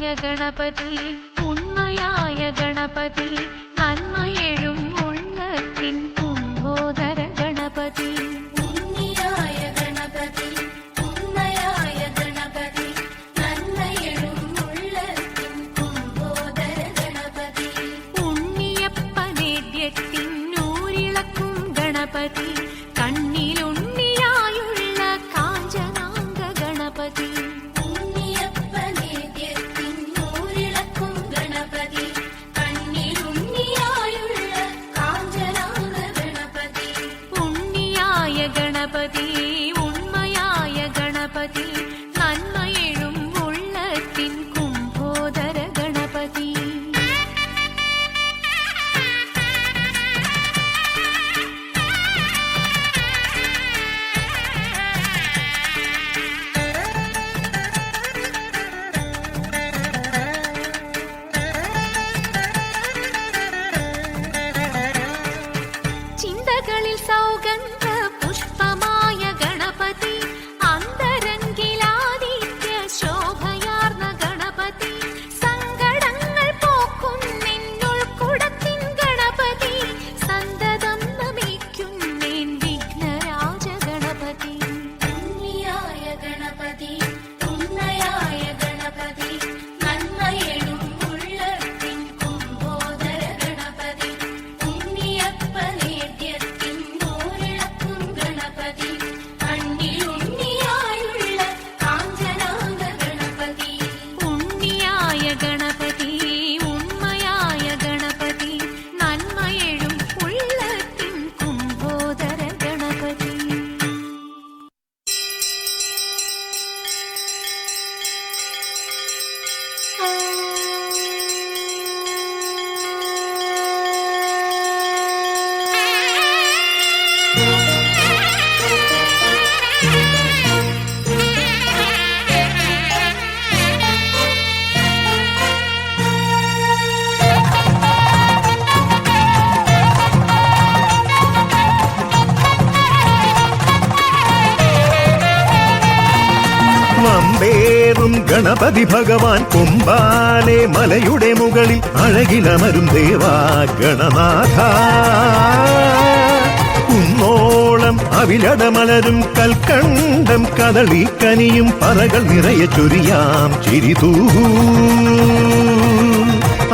உண்மையாய கணபதி உண்மையாய கணபதி நன்மையெழும் உள்ளத்தின் கும்போதர கணபதி. உண்மையாய கணபதி உண்மையாய கணபதி நன்மையெழும் உள்ளத்தின் கும்போதர கணபதி. உண்ணியப்ப நேத்தியத்தின் கணபதி. ഗണപതി ഭഗവാൻ കുമ്പാലെ മലയുടെ മുകളിൽ അഴകിലമരും ദേവാ ഗണനാഥ. കുന്നോളം അവിലടമലരും കൽക്കണ്ടം കദളിക്കനിയും പറകൾ നിറയെ ചൊരിയാം ചിരിതൂഹൂ.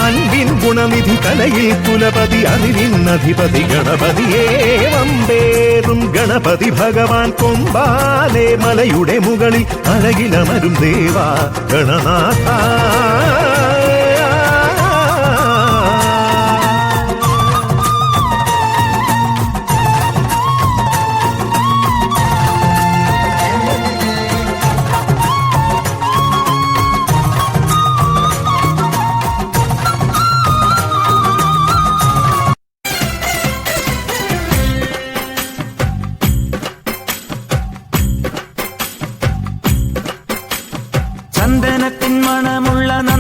അൻപിൻ ഗുണനിധി തലയിൽ കുലപതി അതിരിന്നധിപതി ഗണപതിയേ വമ്പേറും ഗണപതി ഭഗവാൻ കൊമ്പാലെ മലയുടെ മുകളിൽ അഴകിലമരും ദേവാ ഗണനാഥ.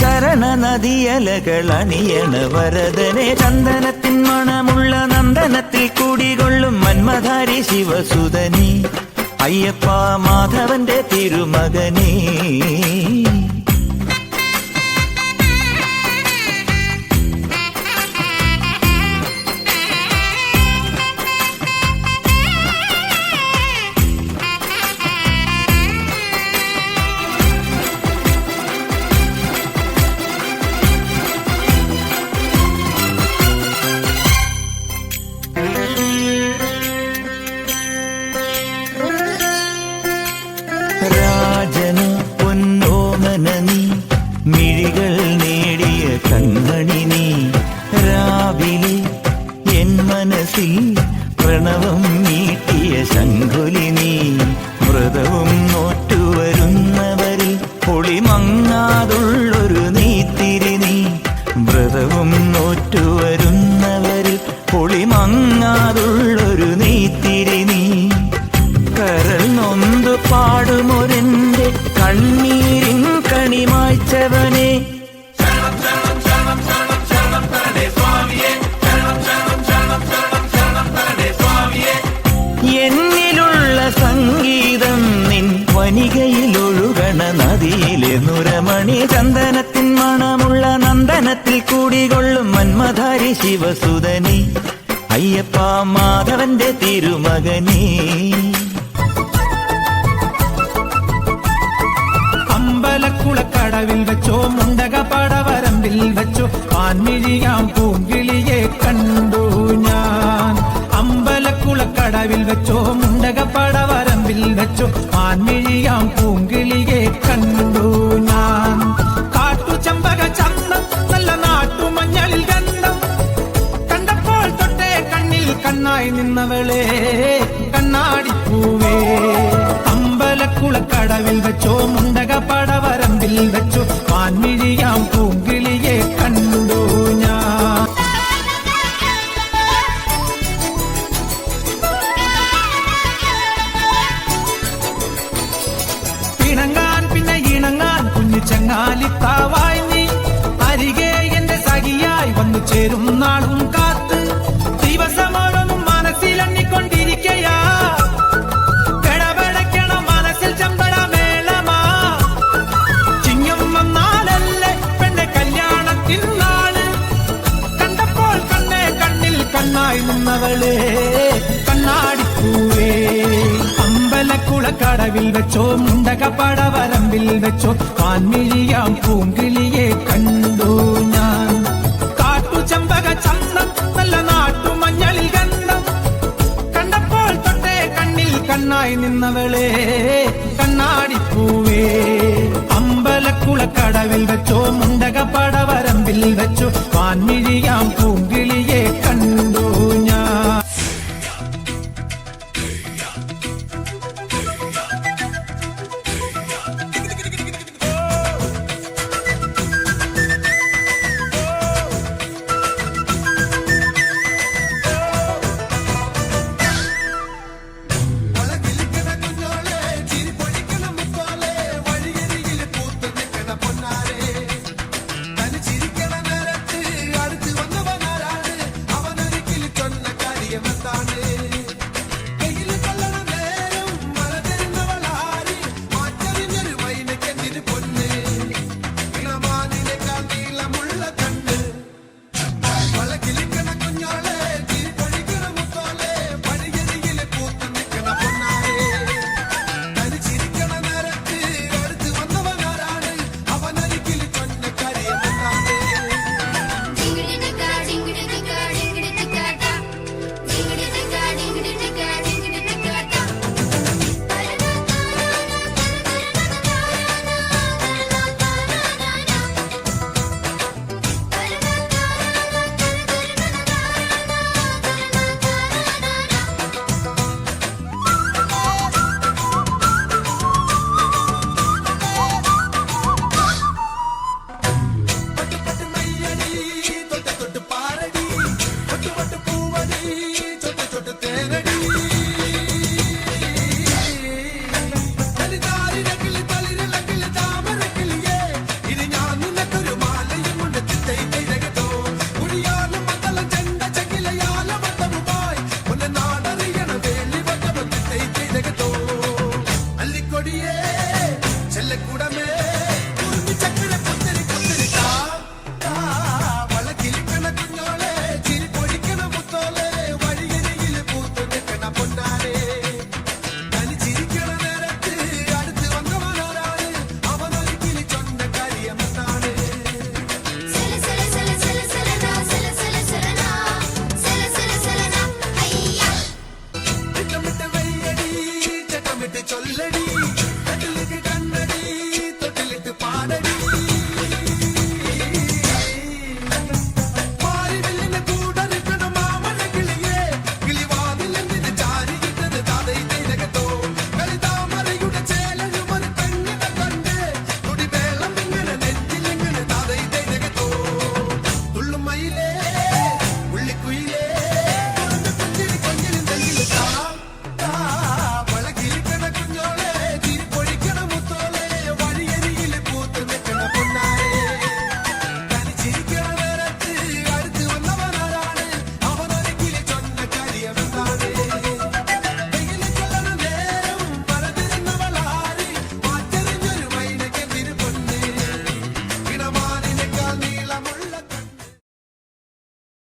ശരണ നദിയലകൾ അണിയണ വരദനെ. ചന്ദനത്തിൻ മണമുള്ള നന്ദനത്തിൽ കൂടികൊള്ളും മന്മധാരി ശിവസുധനി. അയ്യപ്പ മാധവന്റെ തിരുമകനേ. கணினி നദിയിലെ നുരമണി ചന്ദനത്തിൻ മണമുള്ള നന്ദനത്തിൽ കൂടികൊള്ളും മന്മധാരി ശിവസുതനി. അയ്യപ്പ മാധവന്റെ തിരുമകനി. അമ്പലക്കുളക്കടവിൽ വെച്ചോ മുണ്ടക പടവരമ്പിൽ വെച്ചോ ആൻമിഴിയാം പൂങ്കിളിയെ കണ്ടു ഞാൻ. അമ്പലക്കുളക്കടവിൽ വെച്ചോ മുണ്ടക പടവരമ്പിൽ കണ്ണാടിപ്പൂവേ അമ്പലക്കുളക്കടവിൽ വെച്ചോ മുണ്ടക പടവരമ്പിൽ വെച്ചോ മാൻമിഴിയാം പൂങ്കിളിയെ കണ്ടു ഞാൻ. പിണങ്ങാൻ പിന്നെ ഇണങ്ങാൻ കുഞ്ഞു ചങ്ങാലിത്താവായി നീ. അരികെ എന്റെ സഖിയായി വന്നു ചേരും നാളും കണ്ണായി നിന്നവളെ കണ്ണാടിപ്പൂവേ. അമ്പലക്കുളക്കടവിൽ വെച്ചോ മുണ്ടക പടവരമ്പിൽ വെച്ചോ പാൻമിഴിയാം പൂങ്കിളിയെ കണ്ടു ഞാൻ. കാട്ടു ചെമ്പക ചന്തം നല്ല നാട്ടുമഞ്ഞളിൽ ഗന്ധം. കണ്ടപ്പോൾ തൊട്ടേ കണ്ണിൽ കണ്ണായി നിന്നവളെ കണ്ണാടിപ്പൂവേ. അമ്പലക്കുളക്കടവിൽ വെച്ചോ മുണ്ടക പടവരമ്പിൽ വെച്ചോ പാൻമിഴിയാം പൂങ്കിളിയെ കണ്ടു